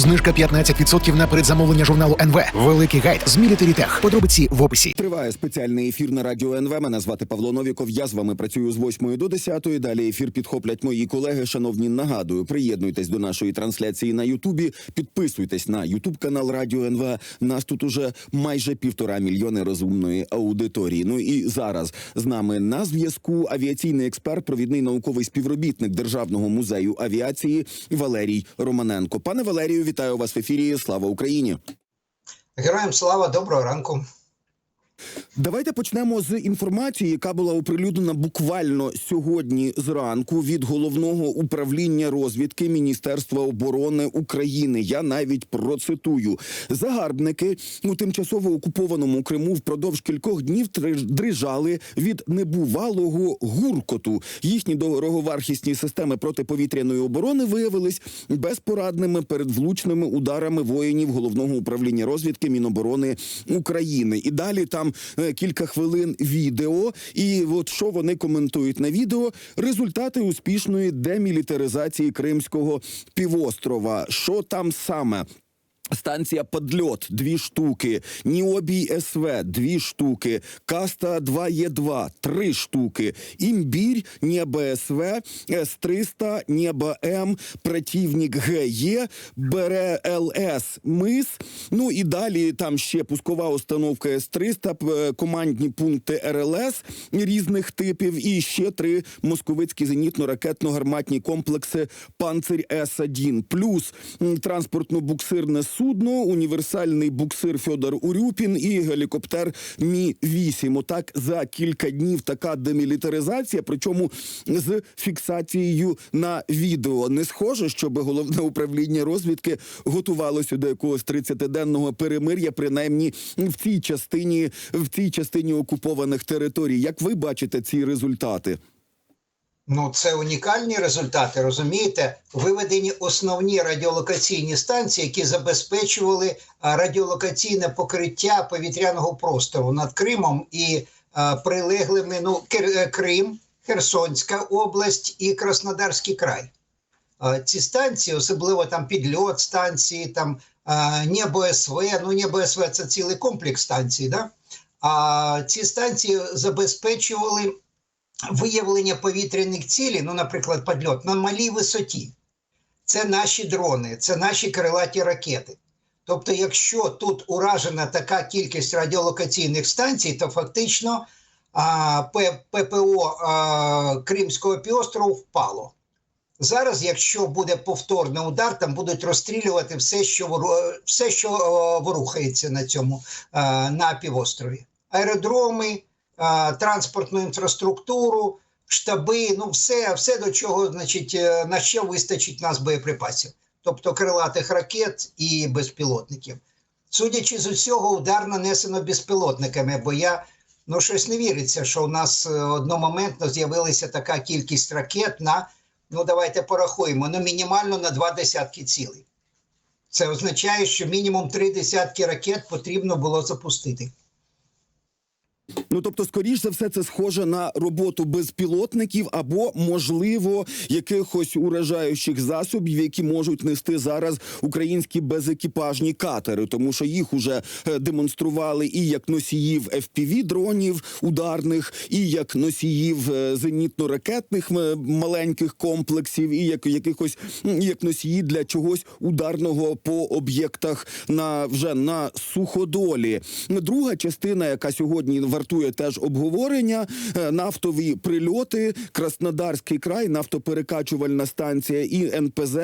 Знижка 15% на передзамовлення журналу НВ. Великий гайд з Military Tech. Подробиці в описі. Триває спеціальний ефір на радіо НВ. Мене звати Павло Новіков. Я з вами працюю з 8 до 10. Далі ефір підхоплять мої колеги. Шановні, нагадую, приєднуйтесь до нашої трансляції на Ютубі. Підписуйтесь на Ютуб канал Радіо НВ. Нас тут уже майже півтора мільйони розумної аудиторії. Ну і зараз з нами на зв'язку авіаційний експерт, провідний науковий співробітник Державного музею авіації Валерій Романенко. Пане Валерію, вітаю вас в ефірі. Слава Україні! Героям слава, доброго ранку. Давайте почнемо з інформації, яка була оприлюднена буквально сьогодні зранку від головного управління розвідки Міністерства оборони України. Я навіть процитую загарбники у тимчасово окупованому Криму впродовж кількох днів дрижали від небувалого гуркоту. Їхні дороговархісні системи протиповітряної оборони виявились безпорадними перед влучними ударами воїнів головного управління розвідки Міноборони України. І далі там е, кілька хвилин відео. І от що вони коментують на відео: результати успішної демілітаризації Кримського півострова. Що там саме? Станція Подльот дві штуки, Ніобій СВ дві штуки, Каста 2 Є2 три штуки, Імбірь, Нєба СВ, С300, Нєба М, Противник ГЕ, Бере ЛС Мис. Ну і далі там ще пускова установка С300, командні пункти РЛС різних типів, і ще три московицькі зенітно-ракетно-гарматні комплекси Панцирь С1. Плюс транспортно-буксирне судно, універсальний буксир Фьодор Урюпін і гелікоптер Мі 8 Отак за кілька днів така демілітаризація, причому з фіксацією на відео. Не схоже, щоб головне управління розвідки готувалося до якогось 30-денного перемир'я, принаймні в цій частині в цій частині окупованих територій. Як ви бачите ці результати? Ну, це унікальні результати, розумієте? Виведені основні радіолокаційні станції, які забезпечували радіолокаційне покриття повітряного простору над Кримом і а, прилеглими ну, Кир- е, Крим, Херсонська область і Краснодарський край. А, Ці станції, особливо там підльот станції, там а, Небо СВ, ну Небо СВ це цілий комплекс станцій, да? а ці станції забезпечували виявлення повітряних цілей, ну, наприклад, підльот на малій висоті. Це наші дрони, це наші крилаті ракети. Тобто, якщо тут уражена така кількість радіолокаційних станцій, то фактично а, ППО а, Кримського півострову впало. Зараз, якщо буде повторний удар, там будуть розстрілювати все, що все, що ворухається на цьому а, на півострові. Аеродроми, транспортну інфраструктуру, штаби, ну все, все до чого, значить, е, на що вистачить нас боєприпасів, тобто крилатих ракет і безпілотників. Судячи з усього, удар нанесено безпілотниками, бо я ну щось не віриться, що у нас е, одномоментно з'явилася така кількість ракет на ну давайте порахуємо, ну мінімально на два десятки цілей. Це означає, що мінімум три десятки ракет потрібно було запустити. Ну тобто, скоріш за все, це схоже на роботу безпілотників або, можливо, якихось уражаючих засобів, які можуть нести зараз українські безекіпажні катери, тому що їх уже е, демонстрували і як носіїв fpv дронів ударних, і як носіїв е, зенітно-ракетних маленьких комплексів, і як якихось як носії для чогось ударного по об'єктах на вже на суходолі. Друга частина, яка сьогодні вартує теж обговорення, е, нафтові прильоти, Краснодарський край, нафтоперекачувальна станція і НПЗ.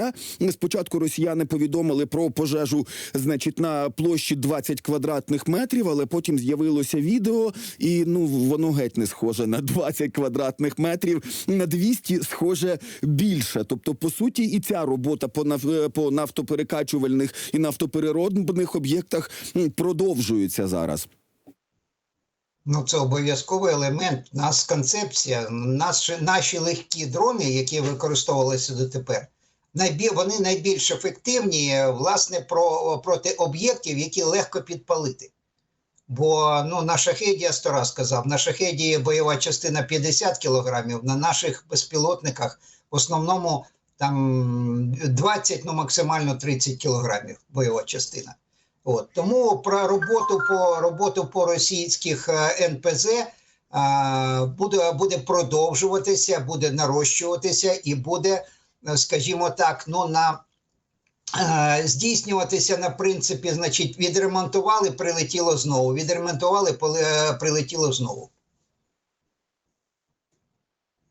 Спочатку росіяни повідомили про пожежу, значить, на площі 20 квадратних метрів, але потім з'явилося відео, і ну воно геть не схоже на 20 квадратних метрів, на 200 схоже більше. Тобто, по суті, і ця робота по наф- по нафтоперекачувальних і нафтопереробних об'єктах продовжується зараз. Ну, це обов'язковий елемент. У нас концепція, наші, наші легкі дрони, які використовувалися дотепер, найбі, вони найбільш ефективні власне про, проти об'єктів, які легко підпалити. Бо ну, на шахеді, я сто раз сказав, на шахеді бойова частина 50 кілограмів, на наших безпілотниках в основному Там 20, ну максимально 30 кілограмів бойова частина. От тому про роботу по роботу по російських е, НПЗ а, буде, буде продовжуватися, буде нарощуватися і буде, е, скажімо так, ну на е, здійснюватися на принципі, значить, відремонтували, прилетіло знову. Відремонтували, прилетіло знову.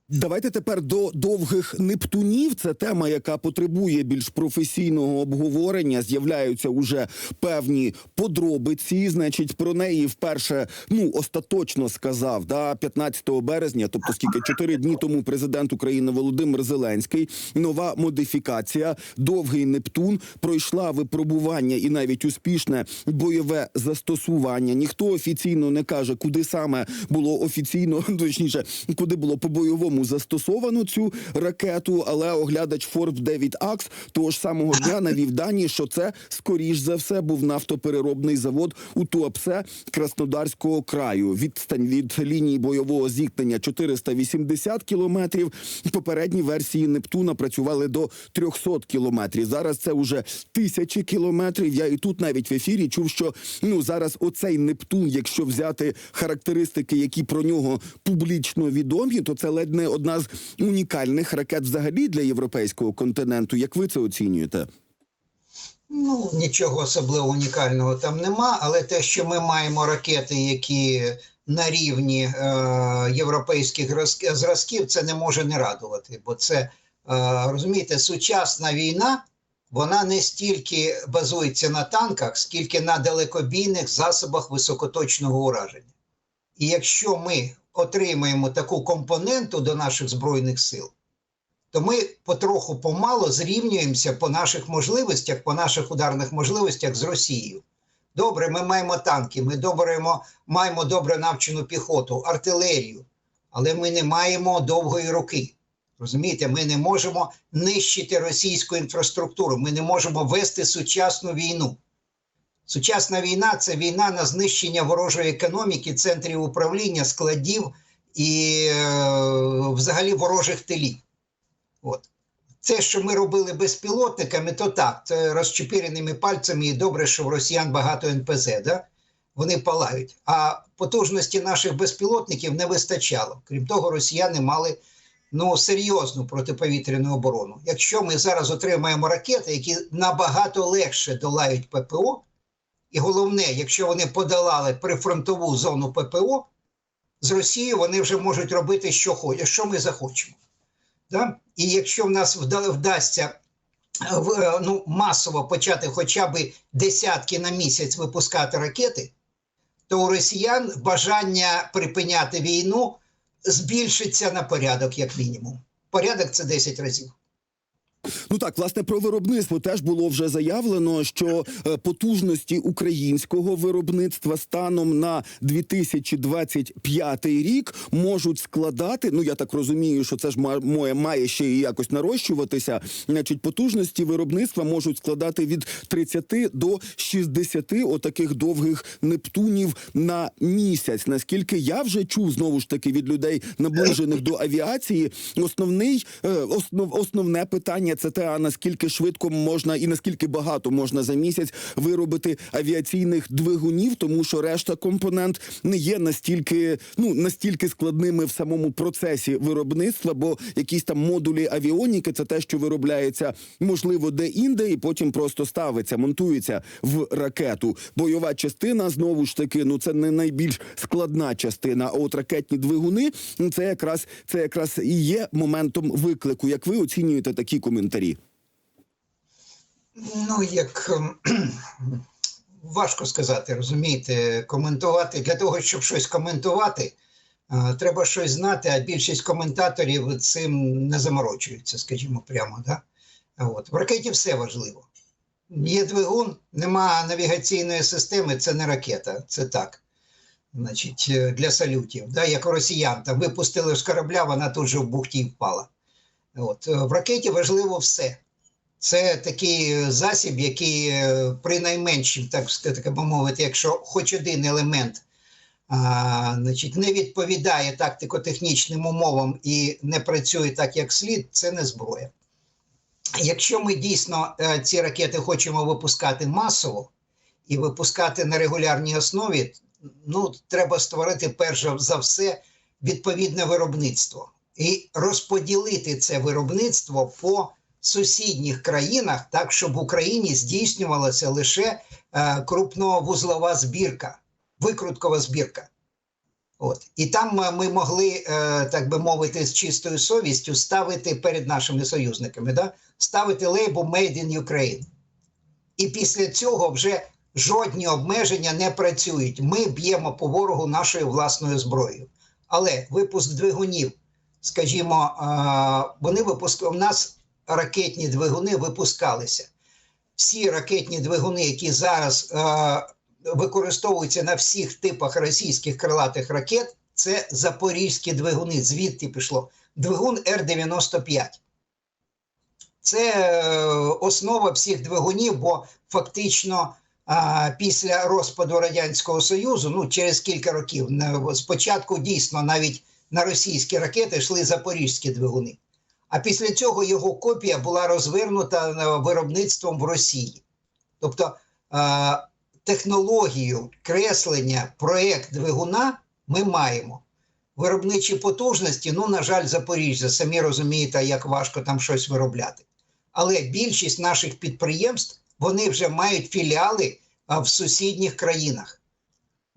Давайте тепер до довгих нептунів. Це тема, яка потребує більш професійного обговорення. З'являються уже певні подробиці. Значить, про неї вперше ну остаточно сказав да 15 березня, тобто скільки чотири дні тому президент України Володимир Зеленський. Нова модифікація. Довгий Нептун пройшла випробування і навіть успішне бойове застосування. Ніхто офіційно не каже, куди саме було офіційно, точніше, куди було по бойовому застосовано цю ракету. Але оглядач Forbes Девід Акс того ж самого дня навів дані, що це скоріш за все був нафтопереробний завод у Туапсе Краснодарського краю. Відстань від лінії бойового зіткнення 480 кілометрів. Попередні версії Нептуна працювали до 300 кілометрів. Зараз це вже тисячі кілометрів. Я і тут навіть в ефірі чув, що ну зараз оцей Нептун, якщо взяти характеристики, які про нього публічно відомі, то це ледь не одна з унікальних ракет взагалі для європейського континенту. Як ви це оцінюєте? Ну, нічого особливо унікального там нема, але те, що ми маємо ракети, які на рівні е, європейських зразків, це не може не радувати. Бо це, е, розумієте, сучасна війна, вона не стільки базується на танках, скільки на далекобійних засобах високоточного ураження. І якщо ми отримаємо таку компоненту до наших збройних сил, то ми потроху помало зрівнюємося по наших можливостях, по наших ударних можливостях з Росією. Добре, ми маємо танки, ми добре, маємо добре навчену піхоту, артилерію, але ми не маємо довгої руки. Розумієте, ми не можемо нищити російську інфраструктуру, ми не можемо вести сучасну війну. Сучасна війна це війна на знищення ворожої економіки, центрів управління, складів і е, взагалі ворожих тилів. От. Це, що ми робили безпілотниками, то так, це розчепіреними пальцями, і добре, що в росіян багато НПЗ, да? вони палають. А потужності наших безпілотників не вистачало. Крім того, росіяни мали ну, серйозну протиповітряну оборону. Якщо ми зараз отримаємо ракети, які набагато легше долають ППО, і головне, якщо вони подолали прифронтову зону ППО, з Росією вони вже можуть робити, що хочуть, що ми захочемо. Да? І якщо в нас вда- вдасться е, е, ну, масово почати хоча б десятки на місяць випускати ракети, то у росіян бажання припиняти війну збільшиться на порядок, як мінімум. Порядок це 10 разів. Ну так, власне, про виробництво теж було вже заявлено, що е, потужності українського виробництва станом на 2025 рік можуть складати. Ну я так розумію, що це ж моє має ще і якось нарощуватися. Значить, потужності виробництва можуть складати від 30 до 60 отаких довгих нептунів на місяць. Наскільки я вже чув знову ж таки від людей наближених до авіації, основний е, основ, основне питання це те, наскільки швидко можна і наскільки багато можна за місяць виробити авіаційних двигунів, тому що решта компонент не є настільки, ну настільки складними в самому процесі виробництва, бо якісь там модулі авіоніки це те, що виробляється можливо де-інде, і потім просто ставиться, монтується в ракету. Бойова частина знову ж таки, ну це не найбільш складна частина. А от ракетні двигуни це якраз це якраз і є моментом виклику. Як ви оцінюєте такі коментарі? Ну, як ем, важко сказати, розумієте, коментувати для того, щоб щось коментувати, е, треба щось знати, а більшість коментаторів цим не заморочуються, скажімо прямо. Да? От. В ракеті все важливо. Є двигун, нема навігаційної системи, це не ракета, це так. Значить, е, для салютів. Да? Як росіян, там випустили з корабля, вона тут же в бухті впала. От. е, В ракеті важливо все. Це такий засіб, який е, при найменшім, так, ска- так би мовити, якщо хоч один елемент а, значить, не відповідає тактико-технічним умовам і не працює так, як слід, це не зброя. якщо ми дійсно е, ці ракети хочемо випускати масово і випускати на регулярній основі, ну треба створити перш за все відповідне виробництво і розподілити це виробництво по сусідніх країнах, так щоб в Україні здійснювалася лише е, крупновузлова збірка, викруткова збірка. От. І там е, ми могли, е, так би мовити, з чистою совістю ставити перед нашими союзниками, да? ставити лейбу Made in Ukraine. І після цього вже жодні обмеження не працюють. Ми б'ємо по ворогу нашою власною зброєю. Але випуск двигунів, скажімо, е, вони випускали у нас ракетні двигуни випускалися. Всі ракетні двигуни, які зараз е, використовуються на всіх типах російських крилатих ракет, це запорізькі двигуни. Звідти пішло двигун Р-95. Це е, основа всіх двигунів, бо фактично після розпаду Радянського Союзу, ну через кілька років, спочатку дійсно навіть на російські ракети йшли запорізькі двигуни. А після цього його копія була розвернута виробництвом в Росії. Тобто технологію креслення, проєкт двигуна ми маємо. Виробничі потужності, ну, на жаль, Запоріжжя, самі розумієте, як важко там щось виробляти. Але більшість наших підприємств вони вже мають філіали в сусідніх країнах.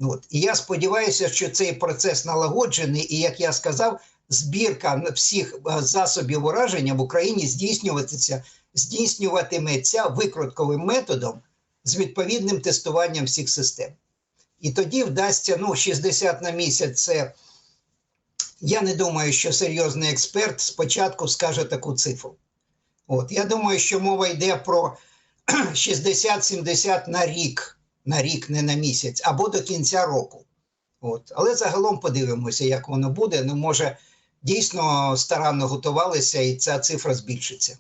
От. І я сподіваюся, що цей процес налагоджений, і як я сказав, збірка всіх е, засобів ураження в Україні здійснюватися, здійснюватиметься викрутковим методом з відповідним тестуванням всіх систем. І тоді вдасться ну, 60 на місяць. Це я не думаю, що серйозний експерт спочатку скаже таку цифру. От я думаю, що мова йде про 60-70 на рік, на рік, не на місяць, або до кінця року. От. Але загалом подивимося, як воно буде. Ну, може, дійсно старанно готувалися, і ця цифра збільшиться.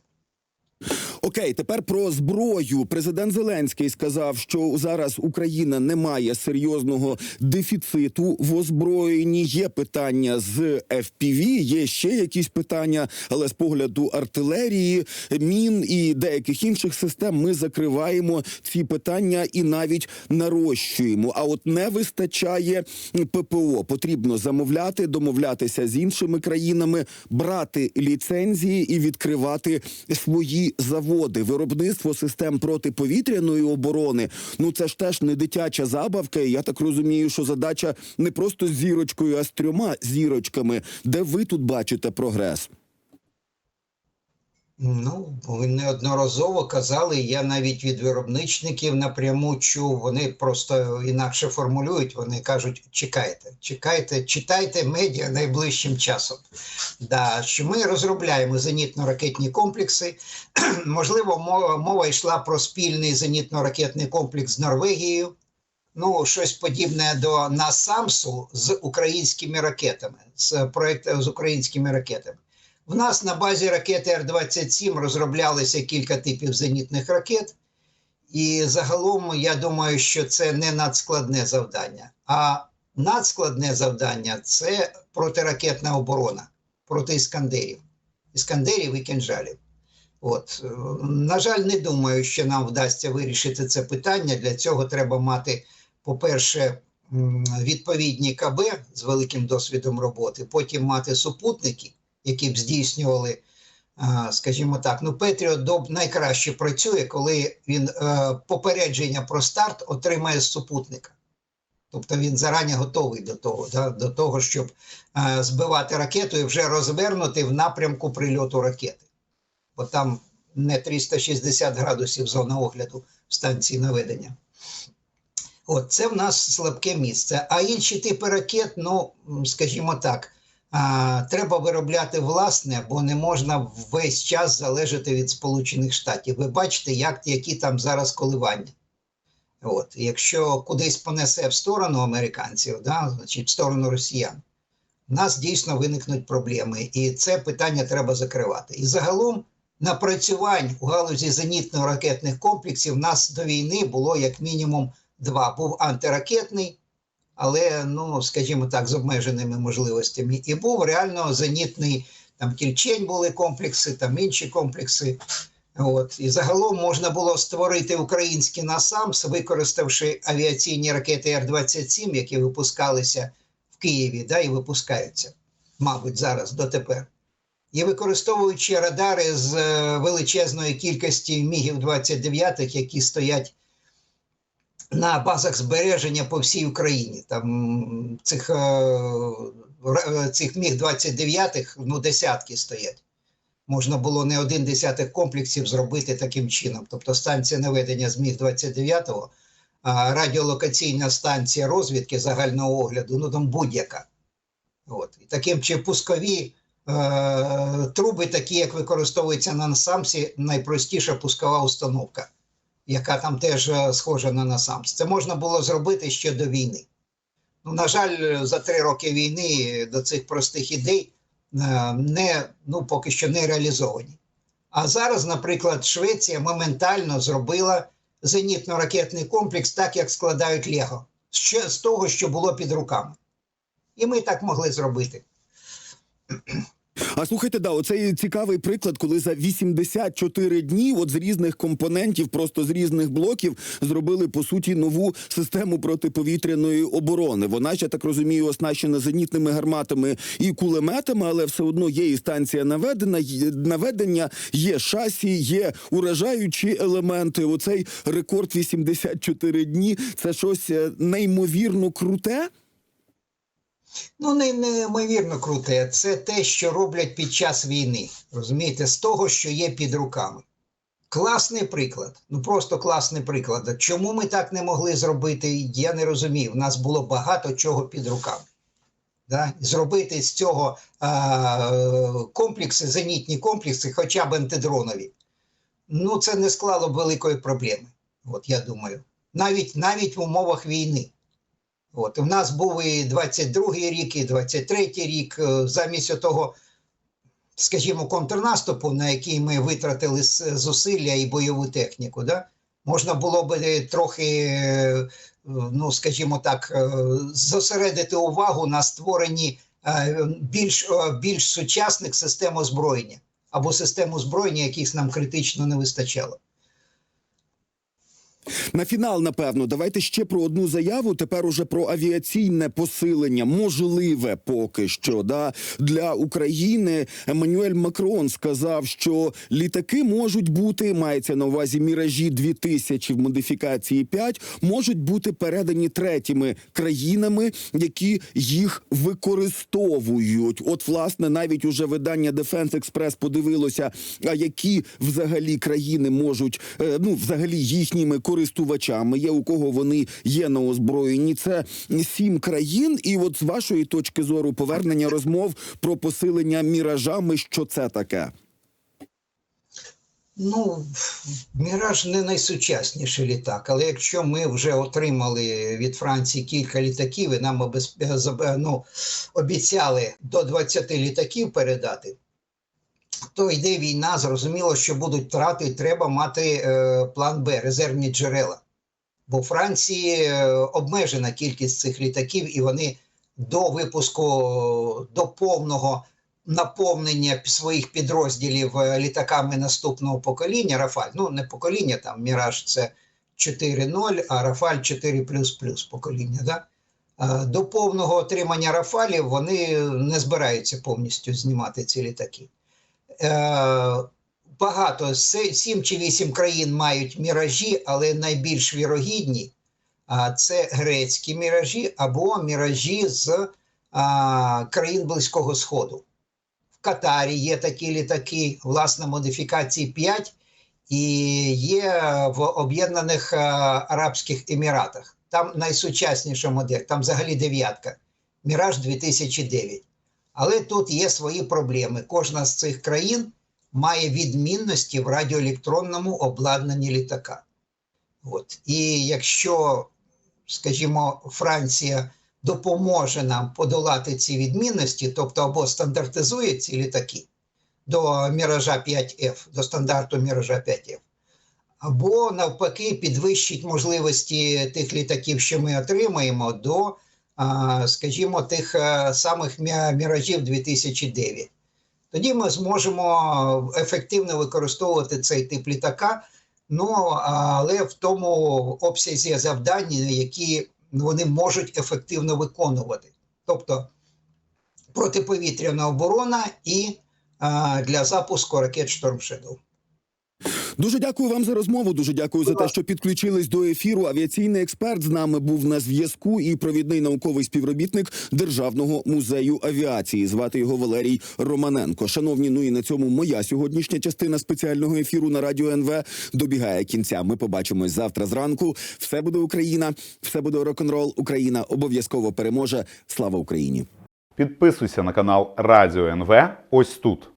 Окей, тепер про зброю. Президент Зеленський сказав, що зараз Україна не має серйозного дефіциту в озброєнні. Є питання з FPV, є ще якісь питання, але з погляду артилерії, мін і деяких інших систем ми закриваємо ці питання і навіть нарощуємо. А от не вистачає ППО. Потрібно замовляти, домовлятися з іншими країнами, брати ліцензії і відкривати свої заводи. Виробництво систем протиповітряної оборони. Ну це ж теж не дитяча забавка. І я так розумію, що задача не просто зірочкою, а з трьома зірочками. Де ви тут бачите прогрес? Ну, ви неодноразово казали, я навіть від виробничників напряму чув, вони просто інакше формулюють, вони кажуть, чекайте, чекайте, читайте медіа найближчим часом. Да, що ми розробляємо зенітно-ракетні комплекси. Можливо, мова, йшла про спільний зенітно-ракетний комплекс з Норвегією. Ну, щось подібне до НАСАМСу з українськими ракетами, з проект з українськими ракетами. В нас на базі ракети Р-27 розроблялися кілька типів зенітних ракет, і загалом я думаю, що це не надскладне завдання. А надскладне завдання це протиракетна оборона проти іскандерів, іскандерів і кінжалів. От на жаль, не думаю, що нам вдасться вирішити це питання. Для цього треба мати, по-перше, відповідні КБ з великим досвідом роботи, потім мати супутники, які б здійснювали, скажімо так, ну Петріот Доб найкраще працює, коли він е, попередження про старт отримає з супутника. Тобто він зарані готовий до того, да, до того, щоб е, збивати ракету і вже розвернути в напрямку прильоту ракети. Бо там не 360 градусів зона огляду станції наведення. От це в нас слабке місце. А інші типи ракет, ну скажімо так, треба виробляти власне, бо не можна весь час залежати від Сполучених Штатів. Ви бачите, як, які там зараз коливання. От, якщо кудись понесе в сторону американців, да, значить в сторону росіян, в нас дійсно виникнуть проблеми, і це питання треба закривати. І загалом напрацювань у галузі зенітно-ракетних комплексів в нас до війни було як мінімум два: був антиракетний, але ну, скажімо так, з обмеженими можливостями, і був реально зенітний. Там кільчень були комплекси, там інші комплекси. От і загалом можна було створити український насамс, використавши авіаційні ракети Р-27, які випускалися в Києві, да, і випускаються, мабуть, зараз дотепер. І використовуючи радари з е, величезної кількості мігів 29 які стоять на базах збереження по всій Україні. Там цих, е, цих міг 29 ну, десятки стоять можна було не один десяток комплексів зробити таким чином. Тобто станція наведення з Міг-29, а радіолокаційна станція розвідки загального огляду, ну там будь-яка. От. І таким чи пускові е, труби, такі, як використовуються на насамсі, найпростіша пускова установка, яка там теж е, схожа на насамс. Це можна було зробити ще до війни. Ну, на жаль, за три роки війни до цих простих ідей е, не, ну, поки що не реалізовані. А зараз, наприклад, Швеція моментально зробила зенітно-ракетний комплекс так, як складають Лего, з того, що було під руками. І ми так могли зробити. А слухайте, да, оцей цікавий приклад, коли за 84 дні, от з різних компонентів, просто з різних блоків, зробили по суті нову систему протиповітряної оборони. Вона я так розумію, оснащена зенітними гарматами і кулеметами, але все одно є і станція наведена, є- наведення, є шасі, є уражаючі елементи. Оцей рекорд 84 дні. Це щось е, неймовірно круте. Ну, не неймовірно круте. Це те, що роблять під час війни. Розумієте, з того, що є під руками. Класний приклад. Ну просто класний приклад. Чому ми так не могли зробити? Я не розумію. У нас було багато чого під руками. Да? Зробити з цього а, комплекси, зенітні комплекси, хоча б антидронові. Ну, це не склало б великої проблеми. От я думаю. Навіть, навіть в умовах війни. От, у нас був і 22-й рік, і 23-й рік. Е, Замість того, скажімо, контрнаступу, на який ми витратили зусилля і бойову техніку, да? можна було б трохи, е, ну, скажімо так, е, зосередити увагу на створенні більш, більш сучасних систем озброєння або систем озброєння, яких нам критично не вистачало. На фінал, напевно, давайте ще про одну заяву. Тепер уже про авіаційне посилення, можливе поки що да для України. Еммануель Макрон сказав, що літаки можуть бути, мається на увазі міражі 2000 в модифікації 5, можуть бути передані третіми країнами, які їх використовують. От, власне, навіть уже видання Defense Express подивилося, а які взагалі країни можуть е, ну взагалі їхніми користувачами є у кого вони є на озброєнні. Це сім країн. І от з вашої точки зору повернення розмов про посилення міражами, що це таке. Ну, Міраж не найсучасніший літак, але якщо ми вже отримали від Франції кілька літаків і нам обез... ну, обіцяли до 20 літаків передати, то йде війна, зрозуміло, що будуть втрати, і треба мати е, план Б, резервні джерела. Бо у Франції е, обмежена кількість цих літаків, і вони до випуску, до повного наповнення своїх підрозділів е, літаками наступного покоління Рафаль. Ну, не покоління, там Міраж це 4.0, а Рафаль 4 покоління. Да? Е, До повного отримання Рафалів вони не збираються повністю знімати ці літаки. Е, Багато сім чи вісім країн мають міражі, але найбільш вірогідні це грецькі міражі або міражі з країн Близького Сходу. В Катарі є такі літаки, власне, модифікації 5, і є в Об'єднаних Арабських Еміратах. Там найсучасніша модель, там взагалі дев'ятка. Міраж 2009. Але тут є свої проблеми. Кожна з цих країн має відмінності в радіоелектронному обладнанні літака. От. І якщо, скажімо, Франція допоможе нам подолати ці відмінності, тобто або стандартизує ці літаки до Міража 5F, до стандарту Міража 5F, або навпаки підвищить можливості тих літаків, що ми отримаємо, до, скажімо, тих самих міражів 2009. тоді ми зможемо ефективно використовувати цей тип літака. Ну але в тому обсязі завдання, які вони можуть ефективно виконувати, тобто протиповітряна оборона і для запуску ракет Shadow. Дуже дякую вам за розмову. Дуже дякую за те, що підключились до ефіру. Авіаційний експерт з нами був на зв'язку і провідний науковий співробітник Державного музею авіації. Звати його Валерій Романенко. Шановні, ну і на цьому моя сьогоднішня частина спеціального ефіру на радіо НВ добігає кінця. Ми побачимось завтра зранку. Все буде Україна, все буде рок-н-рол. Україна обов'язково переможе. Слава Україні! Підписуйся на канал Радіо НВ ось тут.